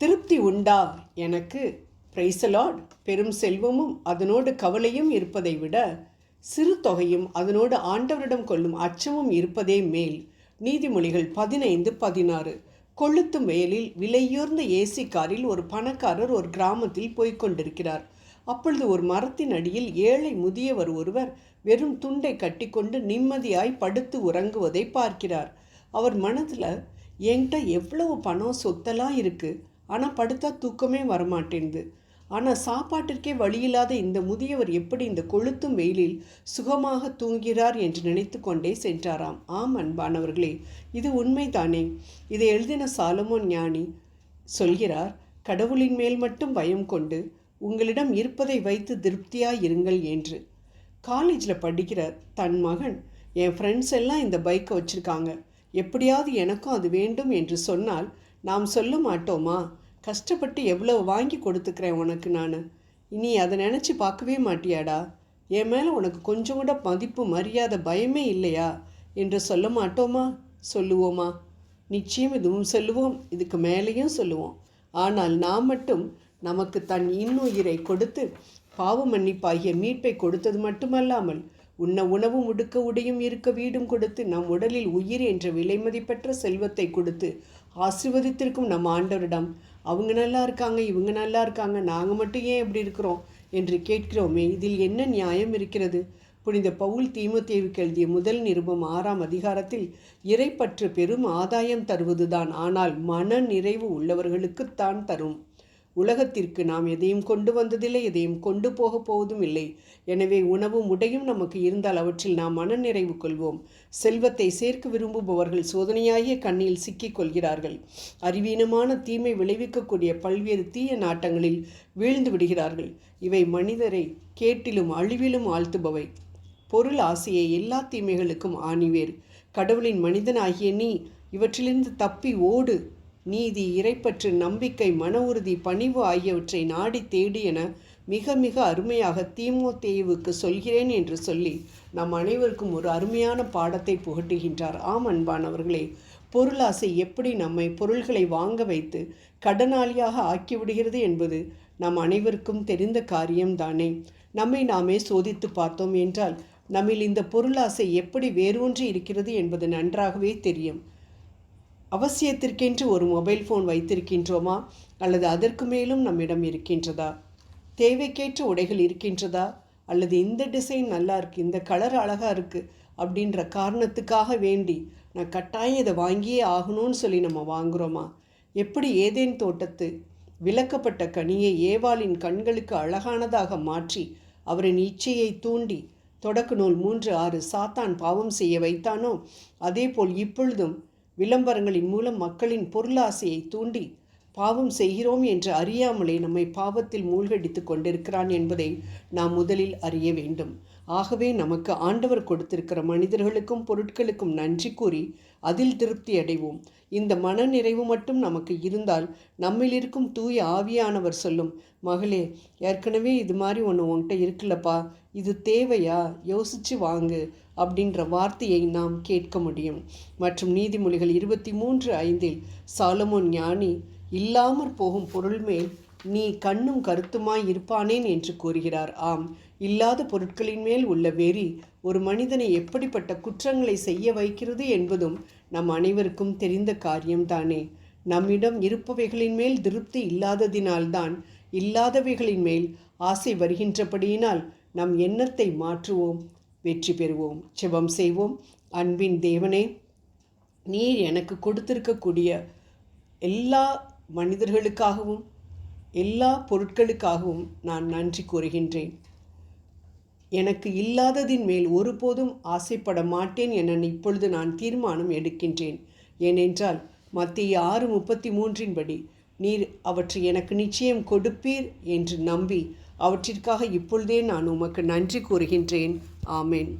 திருப்தி உண்டா? எனக்கு பிரைசலாட் பெரும் செல்வமும் அதனோடு கவலையும் இருப்பதை விட சிறு தொகையும் அதனோடு ஆண்டவரிடம் கொள்ளும் அச்சமும் இருப்பதே மேல். நீதிமொழிகள் பதினைந்து பதினாறு. கொளுத்தும் மேலில் விலையுயர்ந்த ஏசி காரில் ஒரு பணக்காரர் ஒரு கிராமத்தில் போய்க் கொண்டிருக்கிறார். அப்பொழுது ஒரு மரத்தின் அடியில் ஏழை முதியவர் ஒருவர் வெறும் துண்டை கட்டிக்கொண்டு நிம்மதியாய் படுத்து உறங்குவதை பார்க்கிறார். அவர் மனதில் என்கிட்ட எவ்வளவு பணம் சொத்தெல்லாம் இருக்குது ஆனால் படுத்தா தூக்கமே வரமாட்டேங்குது. ஆனால் சாப்பாட்டிற்கே வழியில்லாத இந்த முதியவர் எப்படி இந்த கொளுத்தும் வெயிலில் சுகமாக தூங்குகிறார் என்று நினைத்து கொண்டே சென்றாராம். ஆம் அன்பானவர்களே இது உண்மைதானே? இதை எழுதின சாலமோன் ஞானி சொல்கிறார் கடவுளின் மேல் மட்டும் பயம் கொண்டு உங்களிடம் இருப்பதை வைத்து திருப்தியாக இருங்கள் என்று. காலேஜில் படிக்கிற தன் மகன். என் ஃப்ரெண்ட்ஸ் எல்லாம் இந்த பைக்கை வச்சுருக்காங்க. எப்படியாவது எனக்கும் அது வேண்டும் என்று சொன்னால் நாம் சொல்ல மாட்டோமா? கஷ்டப்பட்டு எவ்வளோ வாங்கி கொடுத்துக்கிறேன் உனக்கு நான். இனி அதை நினச்சி பார்க்கவே மாட்டியாடா? என் மேலே உனக்கு கொஞ்சம் கூட மதிப்பு மரியாதை பயமே இல்லையா? என்று சொல்ல மாட்டோமா? சொல்லுவோமா? நிச்சயம் இதுவும் சொல்லுவோம். இதுக்கு மேலேயும் சொல்லுவோம். ஆனால் நாம் மட்டும் நமக்கு தன் இன்னுயிரை கொடுத்து பாவ மன்னிப்பாகிய மீட்பை கொடுத்தது மட்டுமல்லாமல் உண்ண உணவும் உடுக்க உடையும் இருக்க வீடும் கொடுத்து நம் உடலில் உயிர் என்ற விலைமதிப்பற்ற செல்வத்தை கொடுத்து ஆசிர்வதித்திருக்கும் நம் ஆண்டவரிடம். அவங்க நல்லா இருக்காங்க இவங்க நல்லா இருக்காங்க நாங்கள் மட்டும் ஏன் இப்படி இருக்கிறோம் என்று கேட்கிறோமே இதில் என்ன நியாயம் இருக்கிறது? புனித பவுல் தீமத்தேவுக்கு எழுதிய முதல் நிருபம் ஆறாம் அதிகாரத்தில் இறைப்பற்று பெரும் ஆதாயம் தருவதுதான் ஆனால் மன நிறைவு உள்ளவர்களுக்குத்தான் தரும். உலகத்திற்கு நாம் எதையும் கொண்டு வந்ததில்லை எதையும் கொண்டு போக போவதும் இல்லை. எனவே உணவும் உடையும் நமக்கு இருந்தால் அவற்றில் நாம் மனநிறைவு கொள்வோம். செல்வத்தை சேர்க்க விரும்புபவர்கள் சோதனையாகிய கண்ணில் சிக்கிக் கொள்கிறார்கள். அறிவீனமான தீமை விளைவிக்கக்கூடிய பல்வேறு தீய நாட்டங்களில் வீழ்ந்து விடுகிறார்கள். இவை மனிதரை கேட்டிலும் அழிவிலும் ஆழ்த்துபவை. பொருள் ஆசையை எல்லா தீமைகளுக்கும் ஆணிவேர். கடவுளின் மனிதனாகிய நீ இவற்றிலிருந்து தப்பி ஓடு. நீதி இறைப்பற்று நம்பிக்கை மன உறுதி பணிவு ஆகியவற்றை நாடி தேடி என மிக மிக அருமையாக தீமோத்தேயுவுக்கு சொல்கிறேன் என்று சொல்லி நம் அனைவருக்கும் ஒரு அருமையான பாடத்தை புகட்டுகின்றார். ஆம் அன்பானவர்களே பொருளாசை எப்படி நம்மை பொருள்களை வாங்க வைத்து கடனாளியாக ஆக்கிவிடுகிறது என்பது நம் அனைவருக்கும் தெரிந்த காரியம்தானே. நம்மை நாமே சோதித்து பார்த்தோம் என்றால் நம்மில் இந்த பொருளாசை எப்படி வேரூன்றி இருக்கிறது என்பது நன்றாகவே தெரியும். அவசியத்திற்கென்று ஒரு மொபைல் ஃபோன் வைத்திருக்கின்றோமா? அல்லது அதற்கு மேலும் நம்மிடம் இருக்கின்றதா? தேவைக்கேற்ற உடைகள் இருக்கின்றதா? அல்லது இந்த டிசைன் நல்லா இருக்குது இந்த கலர் அழகாக இருக்குது அப்படின்ற காரணத்துக்காக வேண்டி நான் கட்டாயம் இதை வாங்கியே ஆகணும்னு சொல்லி நம்ம வாங்குகிறோமா எப்படி ஏதேன் தோட்டத்து விளக்கப்பட்ட கனியை ஏவாளின் கண்களுக்கு அழகானதாக மாற்றி அவரின் இச்சையை தூண்டி தொடக்க நூல் மூன்று ஆறு சாத்தான் பாவம் செய்ய வைத்தானோ? அதேபோல் இப்பொழுதும் விளம்பரங்களின் மூலம் மக்களின் பொருளாசையை தூண்டி பாவம் செய்கிறோம் என்று அறியாமலே நம்மை பாவத்தில் மூழ்கடித்து கொண்டிருக்கிறான் என்பதை நாம் முதலில் அறிய வேண்டும். ஆகவே நமக்கு ஆண்டவர் கொடுத்திருக்கிற மனிதர்களுக்கும் பொருட்களுக்கும் நன்றி கூறி அதில் திருப்தி அடைவோம். இந்த மன நிறைவு மட்டும் நமக்கு இருந்தால் நம்மில் இருக்கும் தூய ஆவியானவர் சொல்லும் மகளே ஏற்கனவே இது மாதிரி ஒன்று உன்கிட்ட இருக்குல்லப்பா இது தேவையா? யோசிச்சு வாங்கு அப்படின்ற வார்த்தையை நாம் கேட்க முடியும். மற்றும் நீதிமொழிகள் இருபத்தி மூன்று ஐந்தில் சாலமோன் ஞானி இல்லாமற் போகும் பொருள் மேல் நீ கண்ணும் கருத்துமாய் இருப்பானேன் என்று கூறுகிறார். ஆம் இல்லாத பொருட்களின் மேல் உள்ள வெறி ஒரு மனிதனை எப்படிப்பட்ட குற்றங்களை செய்ய வைக்கிறது என்பதும் நம் அனைவருக்கும் தெரிந்த காரியம்தானே. நம்மிடம் இருப்பவைகளின் மேல் திருப்தி இல்லாததினால்தான் இல்லாதவைகளின் மேல் ஆசை வருகின்றபடியினால் நம் எண்ணத்தை மாற்றுவோம் வெற்றி பெறுவோம் செபம் செய்வோம். அன்பின் தேவனே நீர் எனக்கு கொடுத்திருக்கக்கூடிய எல்லா மனிதர்களுக்காகவும் எல்லா பொருட்களுக்காகவும் நான் நன்றி கூறுகின்றேன். எனக்கு இல்லாததின் மேல் ஒருபோதும் ஆசைப்பட மாட்டேன் என இப்பொழுது நான் தீர்மானம் எடுக்கின்றேன். ஏனென்றால் மத்திய ஆறு முப்பத்தி மூன்றின்படி நீர் அவற்றை எனக்கு நிச்சயம் கொடுப்பீர் என்று நம்பி அவற்றிற்காக இப்பொழுதே நான் உமக்கு நன்றி கூறுகின்றேன். ஆமேன்.